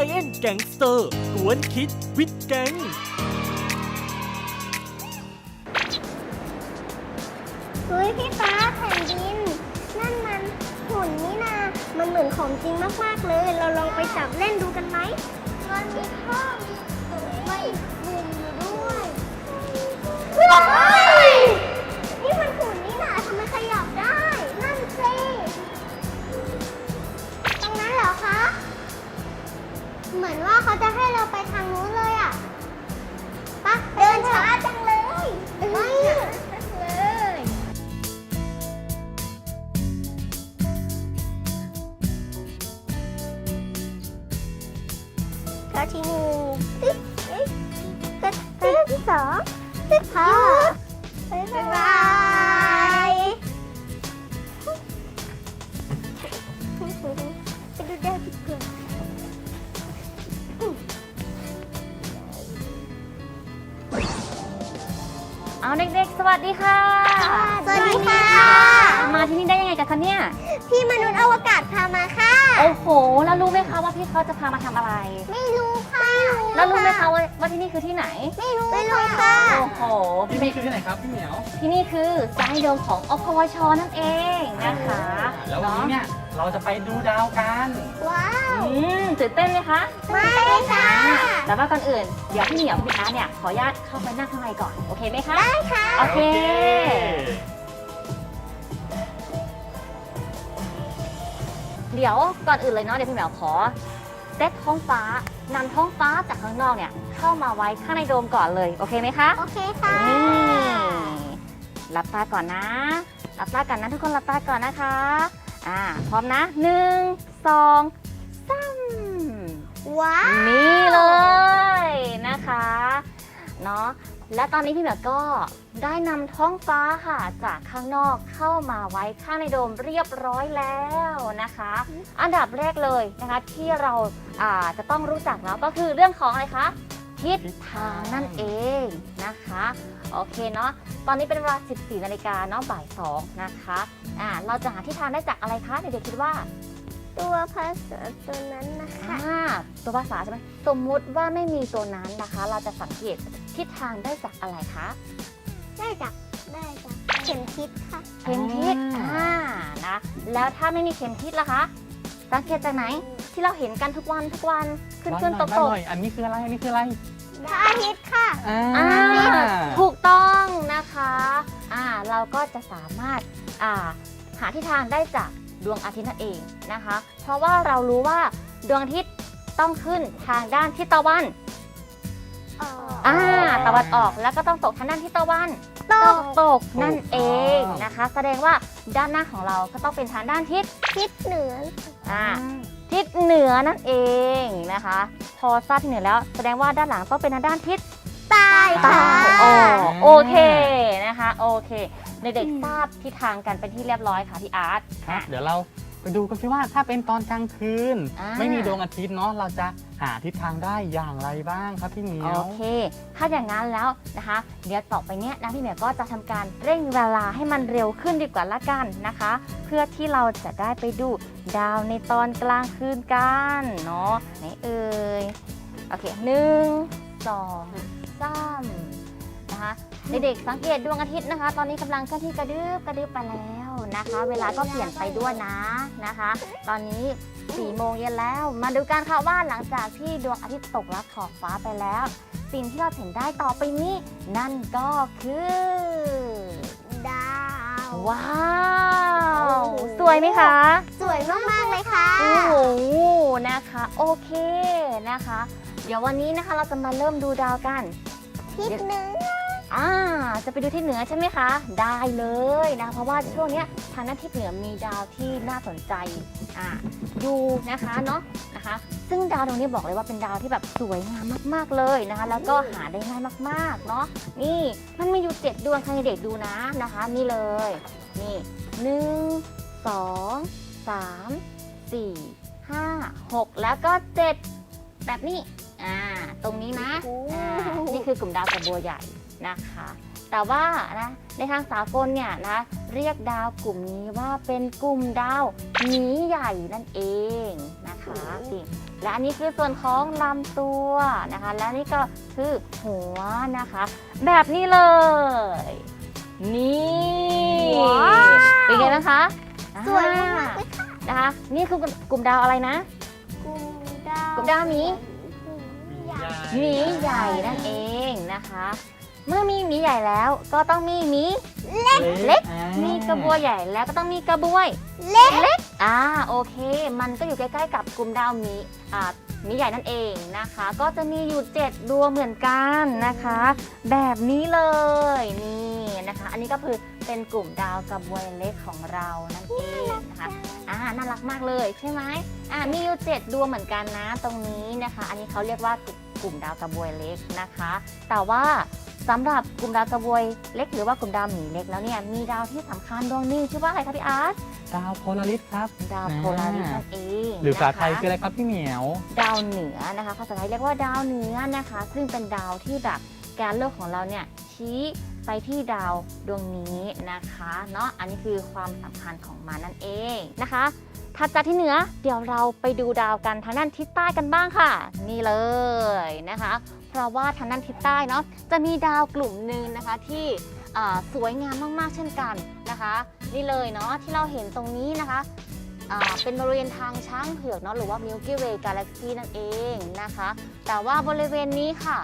Giant Gangster กวนคิดวิดแก๊งเฮ้ยพี่ฟ้าแผ่นดิน นั่นมันหุ่นนี่นา มันเหมือนของจริงมาก ๆ เลย เราลองไปจับเล่นดูกันไหมมันมีท่อมีตุ่มไม่บุ่มอยู่ด้วย เหมือนว่าเขาจะให้เราไปทางนู้นเลยอะปะเดินช้าจังเลยไม่เลยก็ที่หนึ่งตึ๊ดตึ๊ดก็ตึ๊ดที่สอง เอาเด็กๆ สวัสดีค่ะ สวัสดีค่ะ มาที่นี่ได้ยังไงกันคะเนี่ย พี่มนุษย์อวกาศพามาค่ะ โอ้โห แล้วรู้ไหมคะว่าพี่เขาจะพามาทำอะไร ไม่รู้ค่ะ แล้วรู้ไหมคะว่าว่าที่นี่คือที่ไหน ไม่รู้ไม่รู้ค่ะ โอ้โห ที่นี่คือที่ไหนครับพี่เหมียว ที่นี่คือสายโดมของอพวชนั่นเองนะคะ แล้ววันนี้เนี่ย เราจะไปดูดาวกันว้าวอืมตื่นเต้นไหมคะไม่ค่ะอ่าแต่ว่าก่อนอื่น เดี๋ยวพี่เหมียวพี่อาร์ตเนี่ยขออนุญาตเข้าไปนั่งข้างในก่อน โอเคไหมคะ ได้ค่ะ โอเค เดี๋ยวก่อนอื่นเลยเนาะเดี๋ยวพี่เหมียวขอเซตท้องฟ้านำท้องฟ้าจากข้างนอกเนี่ย เข้ามาไว้ข้างในโดมก่อนเลย โอเคไหมคะ โอเคค่ะนี่หลับตาก่อนนะ หลับตาก่อนนะทุกคนหลับตาก่อนนะคะ อ่าพร้อมนะหนึ่งสองสามว้าวนี่เลยนะคะเนาะและตอนนี้พี่เหมียวก็ได้นำท้องฟ้าค่ะจากข้างนอกเข้ามาไว้ข้างในโดมเรียบร้อยแล้วนะคะ อันดับแรกเลยนะคะที่เราอ่าจะต้องรู้จักเนาะก็คือเรื่องของอะไรคะทิศทางนั่นเองนะคะ โอเคเนาะตอนนี้เป็นเวลา 14 นาฬิกาเนาะบ่าย 2 นะคะอ่าเราจะหาทิศทางได้จากอะไรคะเด็กๆคิดว่าตัวภาษาตัวนั้นนะคะอ่าตัวภาษาใช่ไหมสมมุติว่าไม่มีตัวนั้นนะคะ เราจะสังเกตทิศทางได้จากอะไรคะได้จากได้จากเข็มทิศค่ะเข็มทิศอ่านะแล้วถ้าไม่มีเข็มทิศล่ะคะสังเกตจากไหนที่เราเห็นกันทุกวันทุกวันขึ้นขึ้นตกบ้าตหกน่อยอันนี้คืออะไรอันนี้คืออะไร พระอาทิตย์ค่ะอ่าอ่าถูกต้องนะคะอ่าเราก็จะสามารถอ่าหาทิศทางได้จากดวงอาทิตย์นั่นเองนะคะ เพราะว่าเรารู้ว่าดวงอาทิตย์ต้องขึ้นทางด้านทิศตะวันอ่าตะวันออกแล้วก็ต้องตกทางด้านทิศตะวันตตกกตกนั่นเองนะคะ แสดงว่าด้านหน้าของเราก็ต้องเป็นทางด้านทิศทิศเหนืออ่า ทิศเหนือนั่นเองนะคะ พอทราบที่เหนือแล้วแสดงว่าด้านหลังต้องเป็นทางด้านทิศใต้ใต้ค่ะอ๋อโอเคนะคะ โอเคเด็กๆทราบทิศทางกันเป็นที่เรียบร้อยค่ะพี่อาร์ตครับเดี๋ยวเราไปดูกันสิว่าถ้าเป็นตอนกลางคืนอ่าไม่มีดวงอาทิตย์เนาะเราจะ หาทิศทางได้อย่างไรบ้างครับพี่เหมียว โอเค ถ้าอย่างนั้นแล้วนะคะ เดี๋ยวต่อไปเนี้ยนะพี่เหมียวก็จะทำการเร่งเวลาให้มันเร็วขึ้นดีกว่าละกันนะคะ เพื่อที่เราจะได้ไปดูดาวในตอนกลางคืนกันเนาะไหนเอ่ย โอเคหนึ่งสองสามนะคะ เด็กๆสังเกตดวงอาทิตย์นะคะ ตอนนี้กำลังเคลื่อนที่กระดึบกระดึบไปแล้ว นะคะ เวลาก็เปลี่ยนไปด้วยนะนะคะ ตอนนี้4โมงเย็นแล้ว มาดูกันค่ะว่าหลังจากที่ดวงอาทิตย์ตกลับขอบฟ้าไปแล้ว สิ่งที่เราเห็นได้ต่อไปนี้ นั่นก็คือดาว ว้าวโอ้โหสวยไหมคะ สวยมากๆเลยค่ะ โอ้โหนะคะโอเคนะคะ เดี๋ยววันนี้นะคะเราจะมาเริ่มดูดาวกัน ทิศเหนือ อ่าจะไปดูที่เหนือใช่ไหมคะ ได้เลยนะเพราะว่าช่วงเนี้ยทางด้านทิศเหนือมีดาวที่น่าสนใจอ่าอยู่นะคะเนาะนะคะ ซึ่งดาวดวงนี้บอกเลยว่าเป็นดาวที่แบบสวยงามมากๆเลยนะคะ แล้วก็หาได้ง่ายมากๆเนาะนี่มันมีอยู่เจ็ดดวงใครเด็กดูนะนะคะ นี่เลยนี่หนึ่งสองสามสี่ห้าหกแล้วก็เจ็ดแบบนี้อ่าตรงนี้นะอ่านี่คือกลุ่มดาวกระบัวใหญ่ นะคะ แต่ว่านะในทางสากลเนี่ยนะเรียกดาวกลุ่มนี้ว่าเป็นกลุ่มดาวหมีใหญ่นั่นเองนะนะคะนี่และอันนี้คือส่วนของลำตัวนะคะ และนี่ก็คือหัวนะคะ แบบนี้เลย นี่ว้าวเป็นไงนะคะสวยอ่มากเลยค่ะนะคะ นี่คือกลุ่มดาวอะไรนะ กลุ่มดาวกลุ่มดาวหมีใหญ่หมีใหญ่นั่นเองนะคะ เมื่อมีหมีใหญ่แล้วก็ต้องมีหมี เล็ก อ่ามีกระบวยใหญ่แล้วก็ต้องมีกระบวย เล็กเล็กอ่าโอเค มันก็อยู่ใกล้ๆกับกลุ่มดาวหมีอ่าหมีใหญ่นั่นเองนะคะ ก็จะมีอยู่7ดวงเหมือนกันนะคะ แบบนี้เลยนี่นะคะ อันนี้ก็คือเป็นกลุ่มดาวกระบวยเล็กของเรานั่นเองนะคะอ่าน่ารักมากเลยใช่ไหมอ่ามีอยู่7ดวงเหมือนกันนะตรงนี้นะคะ อันนี้เขาเรียกว่ากลุ่มดาวกระบวยเล็กนะคะ แต่ว่า สำหรับกลุ่มดาวกระบวยเล็กหรือว่ากลุ่มดาวหมีเล็กแล้วเนี่ยมีดาวที่สำคัญดวงหนึงชื่อว่าอะไรคะพี่อาร์ตดาวโพลาริสครับดาวอ่าโพลาริสนั่นเองหรือภาษาไทยนะคะคืออะไรครับพี่เหมียว ดาวเหนือนะคะภาษาไทยเรียกว่าดาวเหนือนะคะ ซึ่งเป็นดาวที่แบบการเลือกของเราเนี่ยชี้ไปที่ดาวดวงนี้นะคะเนาะอันนี้คือความสำคัญของมันนั่นเองนะคะ ถัดจากที่เหนือเดี๋ยวเราไปดูดาวกันทางด้านทิศใต้กันบ้างค่ะ นี่เลยนะคะ เพราะว่าทางด้านทิศใต้เนาะจะมีดาวกลุ่มหนึ่งนะคะที่สวยงามมากๆเช่นกันนะคะ นี่เลยเนาะที่เราเห็นตรงนี้นะคะเป็นบริเวณทางช้างเผือกเนาะหรือว่า Milky Way Galaxy นั่นเองนะคะ แต่ว่าบริเวณนี้ค่ะ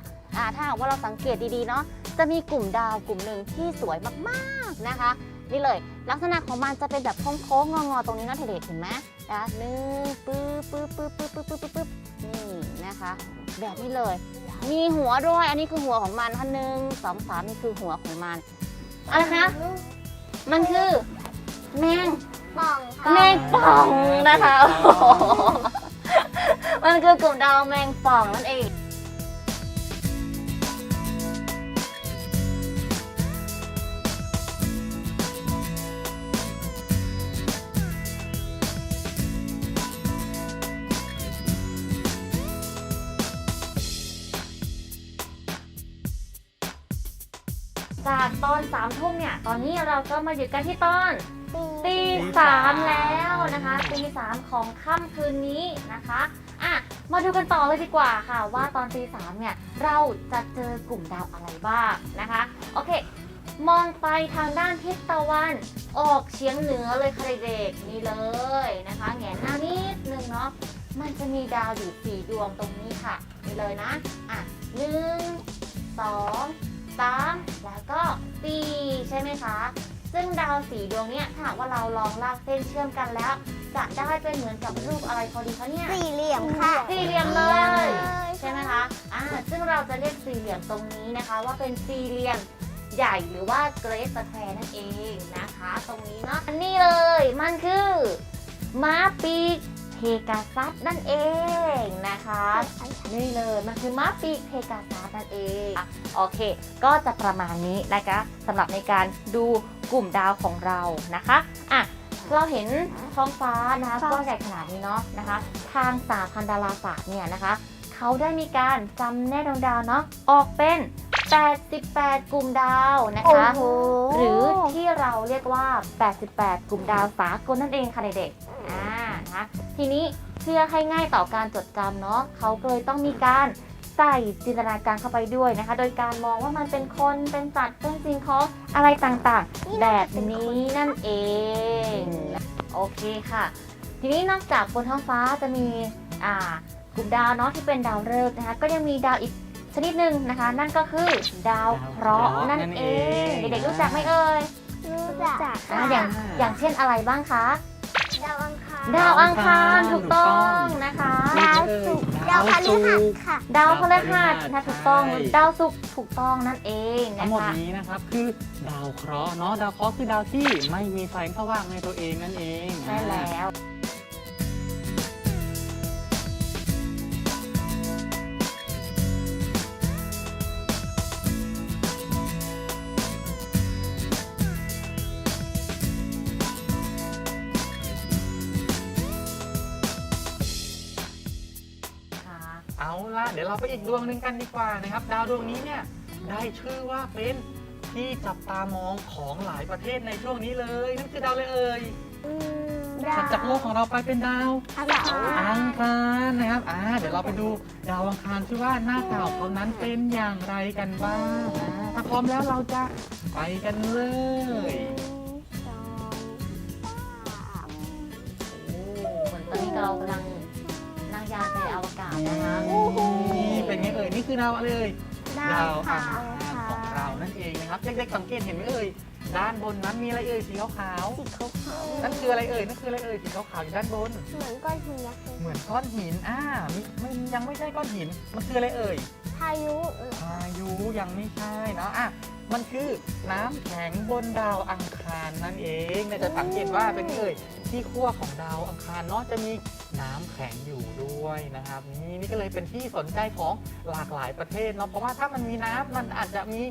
ถ้าหากว่าเราสังเกตดีๆเนาะจะมีกลุ่มดาวกลุ่มหนึ่งที่สวยมากๆนะคะ นี่เลย ลักษณะของมันจะเป็นแบบโค้งๆงอๆตรงนี้นะเด็กๆเห็นไหมนะหนึ่งปึ๊บปึ๊บปึ๊บปึ๊บปึ๊บปึ๊บปึ๊บปึ๊บนี่นะคะ แบบนี้เลย มีหัวด้วย อันนี้คือหัวของมันค่ะหนึ่งสองสามนี่คือหัวของมันอะไรคะมันคือแมงป่องค่ะแมงป่องนะคะโอ้โหมันคือกลุ่มดาวแมงป่องนั่นเอง จากตอนสามทุ่มเนี่ย ตอนนี้เราก็มาอยู่กันที่ตอนตีสามแล้วนะคะตีสามของค่ำคืนนี้นะคะอะมาดูกันต่อเลยดีกว่าค่ะ ว่าตอนตีสามเนี่ย เราจะเจอกลุ่มดาวอะไรบ้างนะคะ โอเค มองไปทางด้านทิศตะวันออกเฉียงเหนือเลยค่ะเด็กๆนี่เลยนะคะแหงนหน้านิดนึงเนาะมันจะมีดาวอยู่สี่ดวงตรงนี้ค่ะนี่เลยนะอะหนึ่งสอง สามแล้วก็สี่ใช่ไหมคะ ซึ่งดาวสีดวงเนี้ยถ้าหากว่าเราลองลากเส้นเชื่อมกันแล้ว จะได้เป็นเหมือนกับรูปอะไรพอดีคะเนี่ย สี่เหลี่ยมค่ะ สี่เหลี่ยมเลย ใช่ไหมคะ อ่า ซึ่งเราจะเรียกสี่เหลี่ยมตรงนี้นะคะ ว่าเป็นสี่เหลี่ยมใหญ่หรือว่าเกรสแควร์นั่นเองนะคะ ตรงนี้เนาะอันนี้เลยมันคือม้าปีก เพกาซัสนั่นเองนะคะนี่เลยมันคือม้าปีกเพกาซัสนั่นเองอะโอเค ก็จะประมาณนี้นะคะสำหรับในการดูกลุ่มดาวของเรานะคะอะเราเห็นท้องฟ้านะคะฟ้ากว้างใหญ่ขนาดนี้เนาะนะคะ ทางสาพันดาราศาสตร์เนี่ยนะคะเขาได้มีการจำแนกดวงดาวเนาะออกเป็น 88 กลุ่มดาวนะคะโอ้โหหรือที่เราเรียกว่า 88 กลุ่มดาวสากลนั่นเองค่ะเด็กๆอ่านะคะ ทีนี้เพื่อให้ง่ายต่อการจดจำเนาะเขาก็เลยต้องมีการใส่จินตนาการเข้าไปด้วยนะคะ โดยการมองว่ามันเป็นคนเป็นสัตว์เป็นสิ่งของอะไรต่างๆ แบบนี้นั่นเอง โอเคค่ะ ทีนี้นอกจากบนท้องฟ้าจะมีอ่ากลุ่มดาวเนาะที่เป็นดาวฤกษ์นะคะ ก็ยังมีดาวอีกชนิดหนึ่งนะคะ นั่นก็คือดาวเคราะห์นั่นเอง เด็กๆรู้จักไหมเอ่ยรู้จักอ่าค่ะอย่างอย่างเช่นอะไรบ้างคะดาวอังคาร ดาวอังคารถูกต้องนะคะ ดาวศุกร์ดาวพฤหัสค่ะดาวพฤหัสดาวพฤหัสนะถูกต้องใช่ ดาวศุกร์ถูกต้องนั่นเองทั้นะงหมดคะ นี้นะครับคือดาวเคราะห์เนาะดาวเคราะห์คือดาวที่ไม่มีแสงสว่างในตัวเองนั่นเอง ใช่แล้ว ดี๋ยวเราไปอีกดวงหนึ่งกันดีกว่านะครับ ดาวดวงนี้เนี่ยได้ชื่อว่าเป็นที่จับตามองของหลายประเทศในช่วงนี้เลยนั่นคือดาวเลยเอ่ยอืมดถัดจากโลกของเราไปเป็นดาวอังคารอังคารนะครับอ่าเดี๋ยวเราไปดูดาวอังคารซิว่าหน้าตาของเขานั้นเป็นอย่างไรกันบ้างอ่าถ้าพร้อมแล้วเราจะไปกันเลยสองสามโอ้เหมือนตอนนี้เรากำลังนั่งยานไปอวกาศนะคะ คือดาวอะไรเอ่ยดาดาววขาอังวคารของเรานั่นเองนะครับเด็กๆสังเกตเห็นไหมเอ่ยด้านบนนั้นมีอะไรเอ่ยสีขาวสีขาวๆนั่นคืออะไรเอ่ยนั่นคืออะไรเอ่ยสีขาวๆอยู่ด้านบนๆเหมือนก้อนหินยักษ์เลยเหมือนก้อนหินอ่ามิมันยังไม่ใช่ก้อนหินมันคืออะไรเอ่ยพายุเออพายุยังไม่ใช่เนาะอะ มันคือน้ำแข็งบนดาวอังคารนั่นเองเนี่ยจะสังเกตว่าเป็นไงเอ่ยที่ขั้วของดาวอังคารเนาะจะมีน้ำแข็งอยู่ด้วยนะครับ นี่นี่ก็เลยเป็นที่สนใจของหลากหลายประเทศเนาะเพราะว่าถ้ามันมีน้ำมันอาจจะมี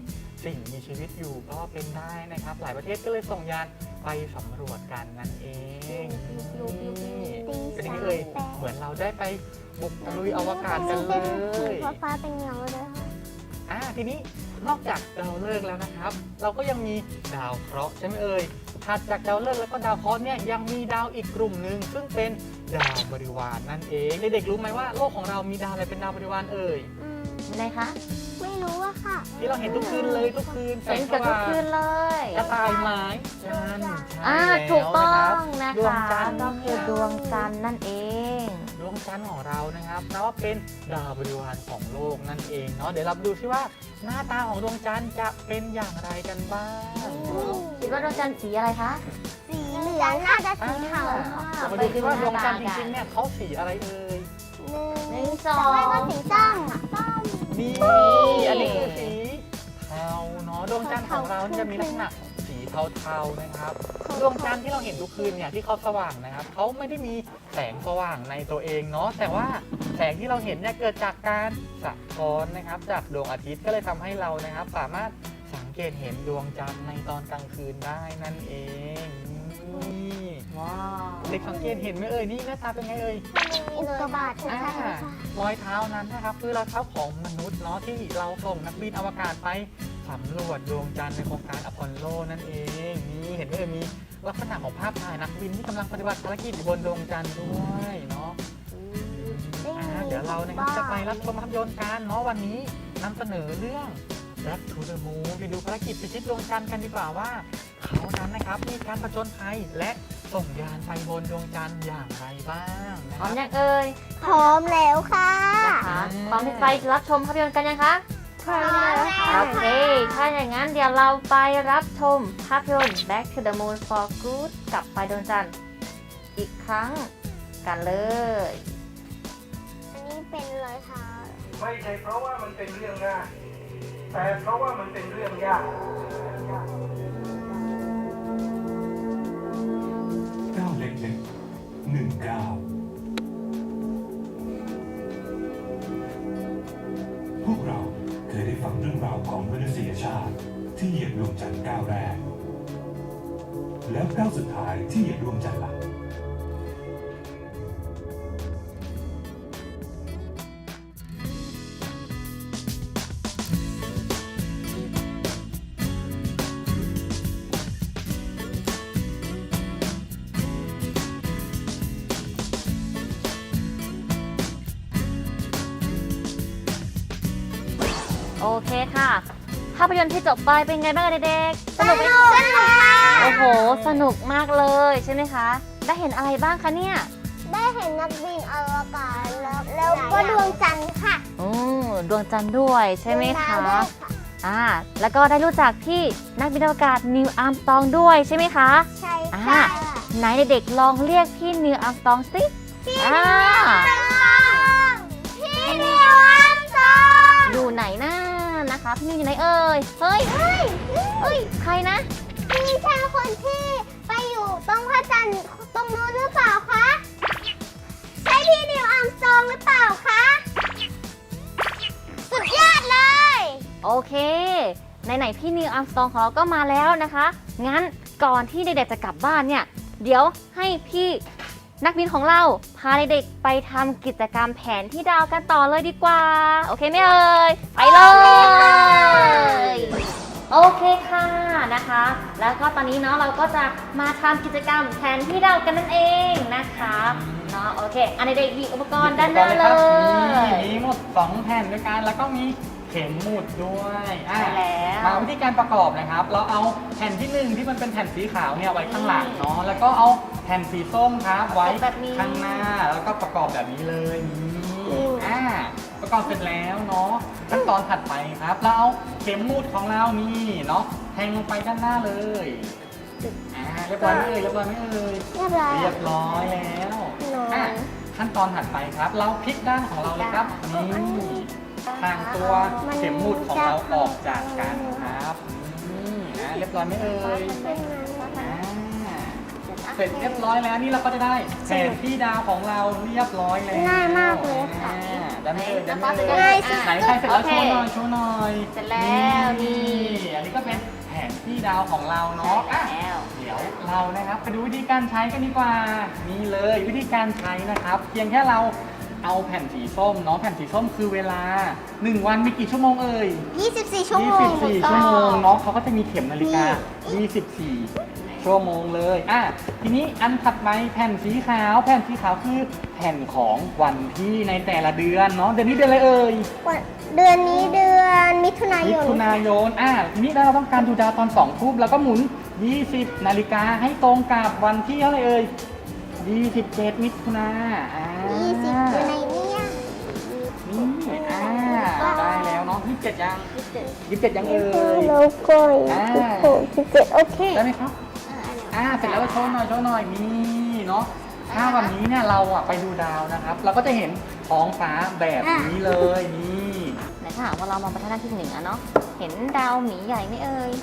สิ่งมีชีวิตอยู่ก็เป็นได้นะครับ หลายประเทศก็เลยส่งยานไปสำรวจกันนั่นเองนี่เป็นยังไงเอ่ยเหมือนเราได้ไปบุกตะลุยอวกาศกันเลยฟ้าฟ้าๆเป็นเงาเลยค่ะอ่าทีนี้ นอกจากดาวฤกษ์แล้วนะครับ เราก็ยังมีดาวเคราะห์ใช่ไหมเอ่ยถัดจากดาวฤกษ์แล้วก็ดาวเคราะห์เนี่ยยังมีดาวอีกกลุ่มหนึ่งซึ่งเป็นดาวบริวารนั่นเองเด็กๆรู้ไหมว่าโลกของเรามีดาวอะไรเป็นดาวบริวารเอ่ยอืมอะไรคะไม่รู้อะค่ะ ที่เราเห็นทุกคืนเลยทุกคืนแสเห็งนสกันทุกว่างคืนเลยกระต่ายไม้จันทร์ใช่อ่าแล้วถูกต้องนะนะดวงคะจันทร์ก็คือดวงจันทร์นั่นเอง ดวงจันทร์ของเรานะครับนับว่าเป็นดาวบริวารของโลกนั่นเองเนาะเดี๋ยวเราดูซิว่าหน้าตาของดวงจันทร์จะเป็นอย่างไรกันบ้างคิดว่าดวงจันทร์สีอะไรคะสีเหลืองน่าจะสีขาวอ่าค่ะเรามาดูซิว่าดวงจันทร์จริงๆเนี่ยเขาสีอะไรเอ่ยหนึ่งหนึ่งสอแต่ว่าก็งสีส้มส้มนี่อันนี้คือสีเทาเนาะดวงจันทร์ของเราเนี่ยจะมีลักษณะสี เทาๆนะครับดวงจันทร์ที่เราเห็นทุกคืนเนี่ยที่เขาสว่างนะครับเขาไม่ได้มีแสงสว่างในตัวเองเนาะแต่ว่าแสงที่เราเห็นเนี่ยเกิดจากการสะท้อนนะครับ จากดวงอาทิตย์ก็เลยทำให้เรานะครับ สามารถสังเกตเห็นดวงจันทร์ในตอนกลางคืนได้นั่นเองนี่ว้าวเด็กสังเกตเห็นไหมเอ่ยนี่หน้าตาเป็นไงเอ่ยอุกกาบาตชัดๆเลยค่ะรอยเท้านั้นนะครับคือรอยเท้าของมนุษย์เนาะที่เราส่งนักบินอวกาศไป สำรวจดวงจันทร์ในโครงการอพอลโลนั่นเองนี่เห็นไหมเอ่ยมีลักษณะของภาพถ่ายนักบินที่กำลังปฏิบัติภารกิจอยู่บนดวงจันทร์ด้วยเนาะอ่าเดี๋ยวเรานะครับจะไปรับชมภาพยนตร์กันเนาะวันนี้นำเสนอเรื่อง Back to the Moon ไปดูภารกิจพิชิตดวงจันทร์กันดีกว่าว่า เขานั้นนะครับมีการผจญภัยและส่งยานไปบนดวงจันทร์อย่างไรบ้างนะพคร้อรัมบยังเอ่ยพร้อมแล้วค่ะ นะคะพร้อมที่ไปรับชมภาพยนตร์กันยังคะ พร้อมแล้วโอเค ถ้าอย่างนั้นเดี๋ยวเราไปรับชมภาพยนตร์ Back to the Moon for Good กับไปดวงจันทร์อีกครั้งกันเลย อันนี้เป็นรอยเท้าไม่ใช่เพราะว่ามันเป็นเรื่องง่ายแต่เพราะว่ามันเป็นเรื่องยากก้าวเล็กๆหนึ่งก้าว ชาติที่เหยียบดวงจันทร์ก้าวแรก แล้วก้าวสุดท้ายที่เหยียบดวงจันทร์หลักโอเคค่ะาพยนตร์ที่จบไปเป็นไงบ้างเด็กๆสนุกไหมสนุกค่ะโอ้โห สนุกมากเลยใช่ไหมคะ ได้เห็นอะไรบ้างคะเนี่ย ได้เห็นนักบินอวกาศแล้วแล้วก็ดวงจันทร์ค่ะอืมดวงจันทร์ด้วยใช่ไหมดวงคะดาวด้วยค่ะอ่า แล้วก็ได้รู้จักที่นักบินอวกาศนิวอาร์มสตองด้วยใช่ไหมคะ ใช่อ่าค่ะ ไหนเด็กๆลองเรียกพี่นิวอาร์มสตองสิอ่าพี่ พี่นิวอยู่ไหนเอ่ย เฮ้ย เฮ้ยเฮ้ย ใครนะพี่ใช่คนที่ไปอยู่ตรงพระจันทร์ตรงนู้นหรือเปล่าคะ ใช่พี่นิวอัมซองหรือเปล่าคะ สุดยอดเลย โอเค ไหนๆพี่นิวอาร์มสตองของเราก็มาแล้วนะคะ งั้นก่อนที่เด็กๆจะกลับบ้านเนี่ย เดี๋ยวให้พี่ นักบินของเราพาเด็กๆไปทำกิจกรรมแผนที่ดาวกันต่อเลยดีกว่า โอเคไหมเอ่ยไปเลย โอเคค่ะนะคะ แล้วก็ตอนนี้เนาะเราก็จะมาทำกิจกรรมแทนที่เรากันนั่นเองนะคะเนาะโอเค อันเด็กๆหยิบอุปกรณ์ด้านหน้าเลนี่ยมีหมดสองแผ่นด้วยกันแล้วก็มี ข็มหมุดด้วยอะใช่แล้วมาวิธีการประกอบนะครับ เราเอาแผ่นที่หนึ่งที่มันเป็นแผ่นสีขาวเนี่ยไว้ข้างหลังเนาะ แล้วก็เอาแผ่นสีส้มครับ ไว้ข้างหน้า แล้วก็ประกอบแบบนี้เลยนี่อ่าประกอบเสร็จแล้วเนาะ ขั้นตอนถัดไปครับ เราเอาเข็มหมุดของเรานี่เนาะ แทงลงไปด้านหน้าเลยอ่าเรียบร้อยไหมเอ่ยเรียบร้อยไหมเอ่ย เรียบร้อยเรียบร้อยแล้วนอนอะขั้นตอนถัดไปครับ เราพลิกด้านของเราเลยครับนี่ ทางตัวเข็มหมุดของเราออกจากกันครับนี่นะเรียบร้อยไหมเอ่ยอ่าเสร็จเรียบร้อยแล้วนี่เราก็จะได้แผนที่ดาวของเราเรียบร้อยแล้วง่ายมากเลยค่ะอ่าได้ไหมเอ่ยได้ไหมเอ่ง่ายยสุด ไหนใครเสร็จแล้วโอโชเคว์หน่อยโชว์หน่อยเสร็จแล้วนี่อันนี้ก็เป็นแผนที่ดาวของเราเนาะอะ แล้ว เดี๋ยวเรานะครับไปดูวิธีการใช้กันดีกว่า นี่เลยวิธีการใช้นะครับ เพียงแค่เรา เอาแผ่นสีส้มเนาะแผ่นสีส้มคือเวลา 1 วันมีกี่ชั่วโมงเอ่ย 24 ชั่วโมง24ชั่วโมงเนาะเขาก็จะมีเข็มนาฬิกา 24 ชั่วโมงเลยอะทีนี้อันถัดไปแผ่นสีขาว แผ่นสีขาวคือแผ่นของวันที่ในแต่ละเดือนเนาะเดือนนี้เดือนอะไรเอ่ยวันเดือนนี้เดือนมิถุนายมินถุนายนอ่าทีนี้เราต้องการดูดาวตอน2ทุ่มแล้วก็หมุน 20 นาฬิกาให้ตรงกับวันที่เท่าไหร่เอ่ย 27 มิถุนาอ่า20อยู่ในเนี่ยนี่อ่าได้แล้วเนาะ27 ยัง27 ยังเอ่ยแล้วก็อ่าสิบเจ็ดโอเคได้ไหมครับอ่าเสร็จแล้วก็โชว์หน่อยโชว์หน่อยนี่เนาะถ้าวันนี้เนี่ยเราอะไปดูดาวนะครับ เราก็จะเห็นท้องฟ้าแบบนี้เลยนี่แต่ถ้าหากว่าเรามองไปทางด้านทิศเหนือเนาะ เห็นดาวหมีใหญ่ไหมเอ่ย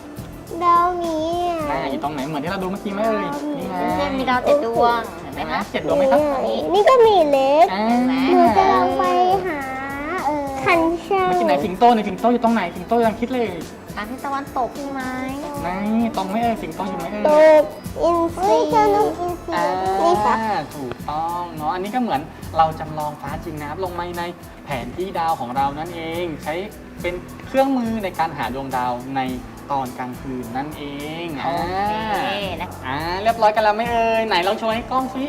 ดาวนี้อ่าอยู่ตรงไหนเหมือนที่เราดูเมื่อกี้ไหมเอ่ยนี่ไง เช่นมีดาวเจ็ดดวงเห็น ไหมเห็นไหมคะเจ็ดดวงไหมครับนี่ก็มีเล็กอ่าหนูจะลองไปหาเออคันชาเมื่อกี้ไหนสิงโตในสิงโตอยู่ตรงไหนสิงโตยังคิดเลยทางทิศตะวันตกใช่ไหมไหนตรงไหม่เอ่ยสิงโตอยู่ไหมตเอ่ยกอินซีเจ้านกอินซีอ่านี่ครับถูกต้องเนาะอันนี้ก็เหมือนเราจำลองฟ้าจริงนะครับลงมาในแผนที่ดาวของเรานั่นเอง ใช้เป็นเครื่องมือในการหาดวงดาวใน ตอนกลางคืนนั่นเองโออ่าเคนะอ่าเรียบร้อยกันแล้วไหม่เอ่ยไหนลองโชว์ให้กล้องสิ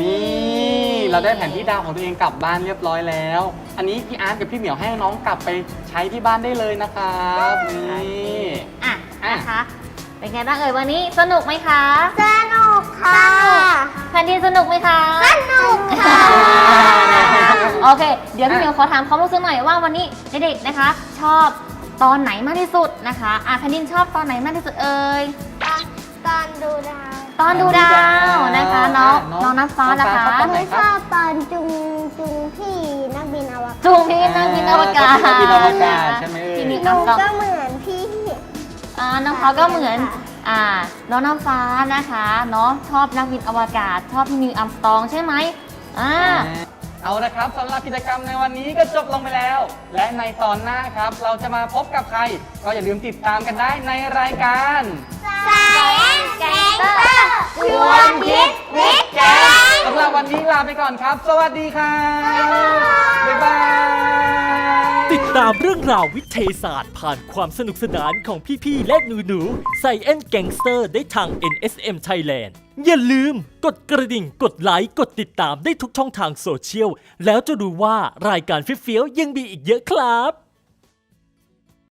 นี่เราได้แผนที่ดาวของตัวเองกลับบ้านเรียบร้อยแล้ว อันนี้พี่อาร์ตกับพี่เหมียวให้น้องกลับไปใช้ที่บ้านได้เลยนะครับนี่อะนะคะเป็นไงบ้างเอ่ยวันนี้สนุกไหมคะสนุกค่ะแผ่นดินสนุกไหมคะสนุกค่ะโอเค เดี๋ยวพี่เหมียวขอถามความรู้สึกหน่อยว่าวันนี้เด็กๆนะคะ ชอบ ตอนไหนมากที่สุดนะคะอะแผ่นดินชอบตอนไหนมากที่สุดเอ่ย ตอนตอนดูดาวตอนดูดาวนะคะน้องน้องน้องน้ำฟ้าน้นะองฟ้าคะชอบตอนไหนไม่ชอบตอนจุงจุงพี่นักบินอวกาศจูงพี่นั่งบินอวกาศนักบินอวกาศใช่ไหมเอ่ยพี่นิกหนูน้ำฟ้าก็เหมือนพี่อ่าน้องฟ้าก็เหมือนอ่าน้องน้ำฟ้านะคะเนาะชอบนักบินอวกาศ ชอบพี่นิวอัมสตรองใช่ไหมอ่า เอาละครับสำหรับกิจกรรมในวันนี้ก็จบลงไปแล้ว และในตอนหน้าครับ เราจะมาพบกับใคร ก็อย่าลืมติดตามกันได้ในรายการ สายแกงเตอร์ชวนคิดวิทย์แกงสำหรับวันนี้ลาไปก่อนครับ สวัสดีครับบ๊ายบายติด ตามเรื่องราววิทยาศาสตร์ผ่านความสนุกสนานของพี่ๆและหนูๆใส่แอนแกงสเตอร์ได้ทาง NSM Thailand อย่าลืมกดกระดิ่งกดไลค์กดติดตามได้ทุกช่องทางโซเชียล แล้วจะดูว่ารายการฟิเฟี้ยวๆยังมีอีกเยอะครับ